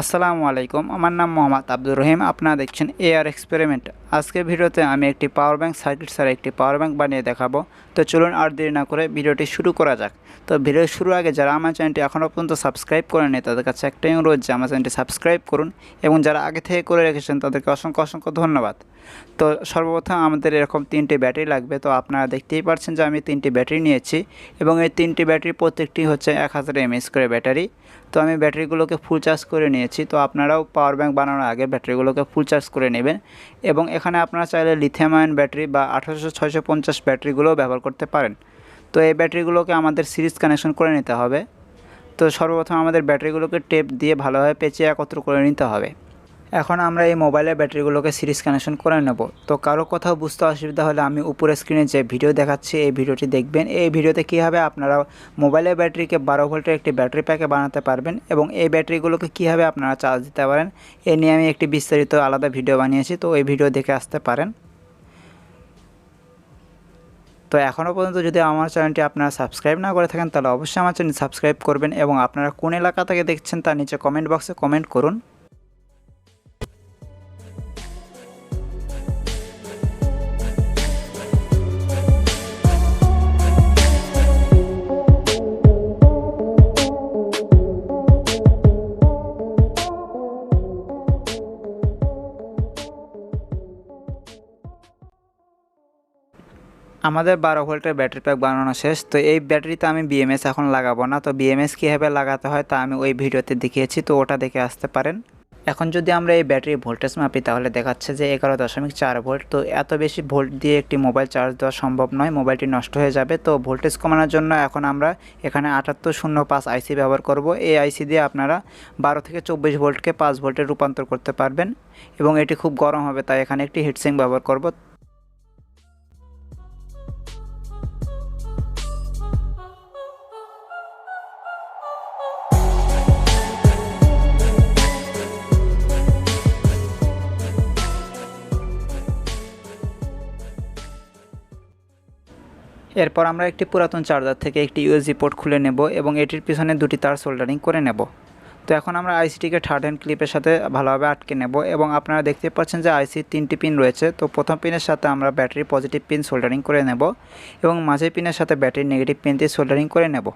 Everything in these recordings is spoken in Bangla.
আসসালামু আলাইকুম, আমার নাম মোহাম্মদ আব্দুর রহিম, আপনারা দেখছেন এআর এক্সপেরিমেন্ট আজকের ভিডিওতে আমি একটি পাওয়ার ব্যাংক সার্কিট ছাড়া একটি পাওয়ার ব্যাংক বানিয়ে দেখাবো। তো চলুন আর দেরি না করে ভিডিওটি শুরু করা যাক। তো ভিডিও শুরুর আগে যারা আমার চ্যানেলটি এখনও পর্যন্ত সাবস্ক্রাইব করেনি তাদের কাছে একটাই অনুরোধ যে আমার চ্যানেলটি সাবস্ক্রাইব করুন এবং যারা আগে থেকে করে রেখেছেন, তাদেরকে অসংখ্য অসংখ্য ধন্যবাদ। তো সর্বপ্রথম আমাদের এরকম তিনটি ব্যাটারি লাগবে। তো আপনারা দেখতেই পাচ্ছেন যে আমি তিনটি ব্যাটারি নিয়েছি এবং এই তিনটি ব্যাটারি প্রত্যেকটি হচ্ছে এক হাজার এমএস করে ব্যাটারি। তো আমি ব্যাটারিগুলোকে ফুল চার্জ করে নিয়েছি, তো আপনারাও পাওয়ার ব্যাঙ্ক বানানোর আগে ব্যাটারিগুলোকে ফুল চার্জ করে নেবেন এবং এখানে আপনারা চাইলে লিথিয়াম আয়ন ব্যাটারি বা আঠারোশো ছয়শো পঞ্চাশ ব্যাটারিগুলোও ব্যবহার করতে পারেন। তো এই ব্যাটারিগুলোকে আমাদের সিরিজ কানেকশন করে নিতে হবে। তো সর্বপ্রথম আমাদের ব্যাটারিগুলোকে টেপ দিয়ে ভালোভাবে পেঁচিয়ে একত্র করে নিতে হবে। এখন আমরা এই মোবাইলের ব্যাটারিগুলোকে সিরিজ কানেকশন করে নেব। তো কারও কোথাও বুঝতে অসুবিধা হলে আমি উপরে স্ক্রিনে যে ভিডিও দেখাচ্ছি, এই ভিডিওটি দেখবেন। এই ভিডিওতে কীভাবে আপনারা মোবাইলের ব্যাটারিকে বারো ভোল্টের একটি ব্যাটারি প্যাকে বানাতে পারবেন এবং এই ব্যাটারিগুলোকে কীভাবে আপনারা চার্জ দিতে পারেন, এ নিয়ে আমি একটি বিস্তারিত আলাদা ভিডিও বানিয়েছি, তো এই ভিডিও দেখে আসতে পারেন। তো এখনও পর্যন্ত যদি আমার চ্যানেলটি আপনারা সাবস্ক্রাইব না করে থাকেন, তাহলে অবশ্যই আমার চ্যানেল সাবস্ক্রাইব করবেন এবং আপনারা কোন এলাকা থেকে দেখছেন তার নিচে কমেন্ট বক্সে কমেন্ট করুন। আমাদের বারো ভোল্টের ব্যাটারি প্যাক বানানো শেষ, তো এই ব্যাটারিতে আমি বিএমএস এখন লাগাবো না। তো বিএমএস কীভাবে লাগাতে হয় তা আমি ওই ভিডিওতে দেখিয়েছি, তো ওটা দেখে আসতে পারেন। এখন যদি আমরা এই ব্যাটারি ভোল্টেজ মাপি, তাহলে দেখাচ্ছে যে এগারো দশমিক চার ভোল্ট। তো এত বেশি ভোল্ট দিয়ে একটি মোবাইল চার্জ দেওয়া সম্ভব নয়, মোবাইলটি নষ্ট হয়ে যাবে। তো ভোল্টেজ কমানোর জন্য এখন আমরা এখানে আটাত্তর শূন্য পাঁচ আইসি ব্যবহার করব। এই আইসি দিয়ে আপনারা বারো থেকে চব্বিশ ভোল্টকে পাঁচ ভোল্টে রূপান্তর করতে পারবেন এবং এটি খুব গরম হবে, তাই এখানে একটি হিটসিং ব্যবহার করব। এরপর আমরা একটি পুরাতন চার্জার থেকে একটি ইউএসবি পোর্ট খুলে নেব এবং এটির পিছনে দুটি তার সোল্ডারিং করে নেব। তো এখন আমরা আইসিটিকে থার্ড হ্যান্ড ক্লিপের সাথে ভালোভাবে আটকে নেব এবং আপনারা দেখতে পাচ্ছেন যে আইসির তিনটি পিন রয়েছে। তো প্রথম পিনের সাথে আমরা ব্যাটারি পজিটিভ পিন সোল্ডারিং করে নেব এবং মাঝের পিনের সাথে ব্যাটারি নেগেটিভ পিন দিয়ে সোল্ডারিং করে নেব।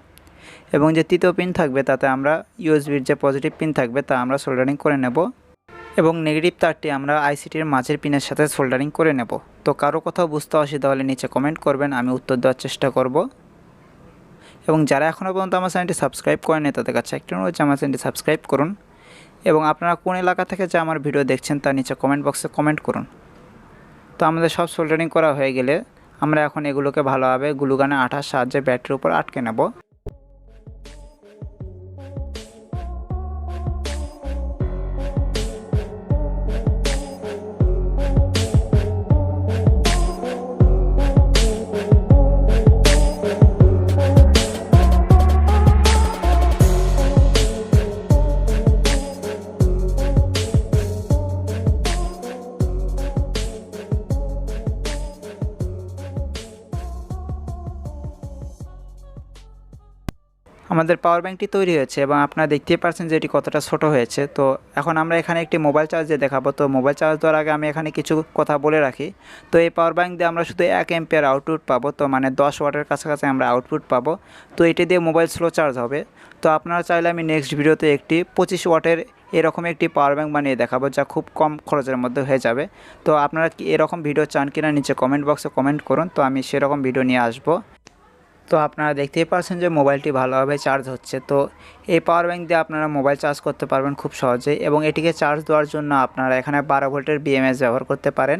এবং যে তৃতীয় পিন থাকবে তাতে আমরা ইউএসবির যে পজিটিভ পিন থাকবে তা আমরা সোল্ডারিং করে নেব এবং নেগেটিভ তারটি আমরা আইসিটির মাঝের পিনের সাথে সোল্ডারিং করে নেব। তো কারও কোথাও বুঝতে অসুবিধা হলে নিচে কমেন্ট করবেন, আমি উত্তর দেওয়ার চেষ্টা করব। এবং যারা এখনও পর্যন্ত আমার চ্যানেলটি সাবস্ক্রাইব করেনি তাদের কাছে একটা অনুরোধ আমার চ্যানেলটি সাবস্ক্রাইব করুন। এবং আপনারা কোন এলাকা থেকে যে আমার ভিডিও দেখছেন তার নিচে কমেন্ট বক্সে কমেন্ট করুন। তো আমাদের সব সোল্ডারিং করা হয়ে গেলে আমরা এখন এগুলোকে ভালোভাবে গ্লুগানে আঠার সাহায্যে ব্যাটারির উপর আটকে নেব। আমাদের পাওয়ার ব্যাঙ্কটি তৈরি হয়েছে এবং আপনারা দেখতেই পাচ্ছেন যে এটি কতটা ছোট হয়েছে। তো এখন আমরা এখানে একটি মোবাইল চার্জ দিয়ে দেখাবো। তো মোবাইল চার্জ দেওয়ার আগে আমি এখানে কিছু কথা বলে রাখি। তো এই পাওয়ার ব্যাঙ্ক দিয়ে আমরা শুধু এক এম্পিয়ার আউটপুট পাবো। তো মানে দশ ওয়াটের কাছাকাছি আমরা আউটপুট পাবো। তো এটি দিয়ে মোবাইল স্লো চার্জ হবে। তো আপনারা চাইলে আমি নেক্সট ভিডিওতে একটি পঁচিশ ওয়াটের এরকম একটি পাওয়ার ব্যাঙ্ক বানিয়ে দেখাবো, যা খুব কম খরচের মধ্যে হয়ে যাবে। তো আপনারা কি এরকম ভিডিও চান কিনা, নিচে কমেন্ট বক্সে কমেন্ট করুন। তো আমি সেরকম ভিডিও নিয়ে আসব। তো আপনারা দেখতেই পাচ্ছেন যে মোবাইলটি ভালোভাবে চার্জ হচ্ছে। তো এই পাওয়ার ব্যাঙ্ক দিয়ে আপনারা মোবাইল চার্জ করতে পারবেন খুব সহজেই এবং এটিকে চার্জ দেওয়ার জন্য আপনারা এখানে বারো ভোল্টের বিএমএস ব্যবহার করতে পারেন।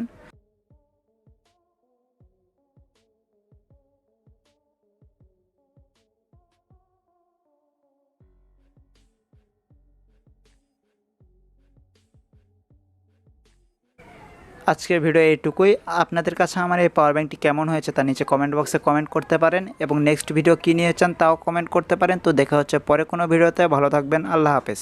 আজকের ভিডিও এইটুকুই। আপনাদের কাছে আমার এই পাওয়ার ব্যাঙ্কটি কেমন হয়েছে তা নিচে কমেন্ট বক্সে কমেন্ট করতে পারেন এবং নেক্সট ভিডিও কী নিয়ে চান তাও কমেন্ট করতে পারেন। তো দেখা হচ্ছে পরে কোনো ভিডিওতে। ভালো থাকবেন। আল্লাহ হাফেজ।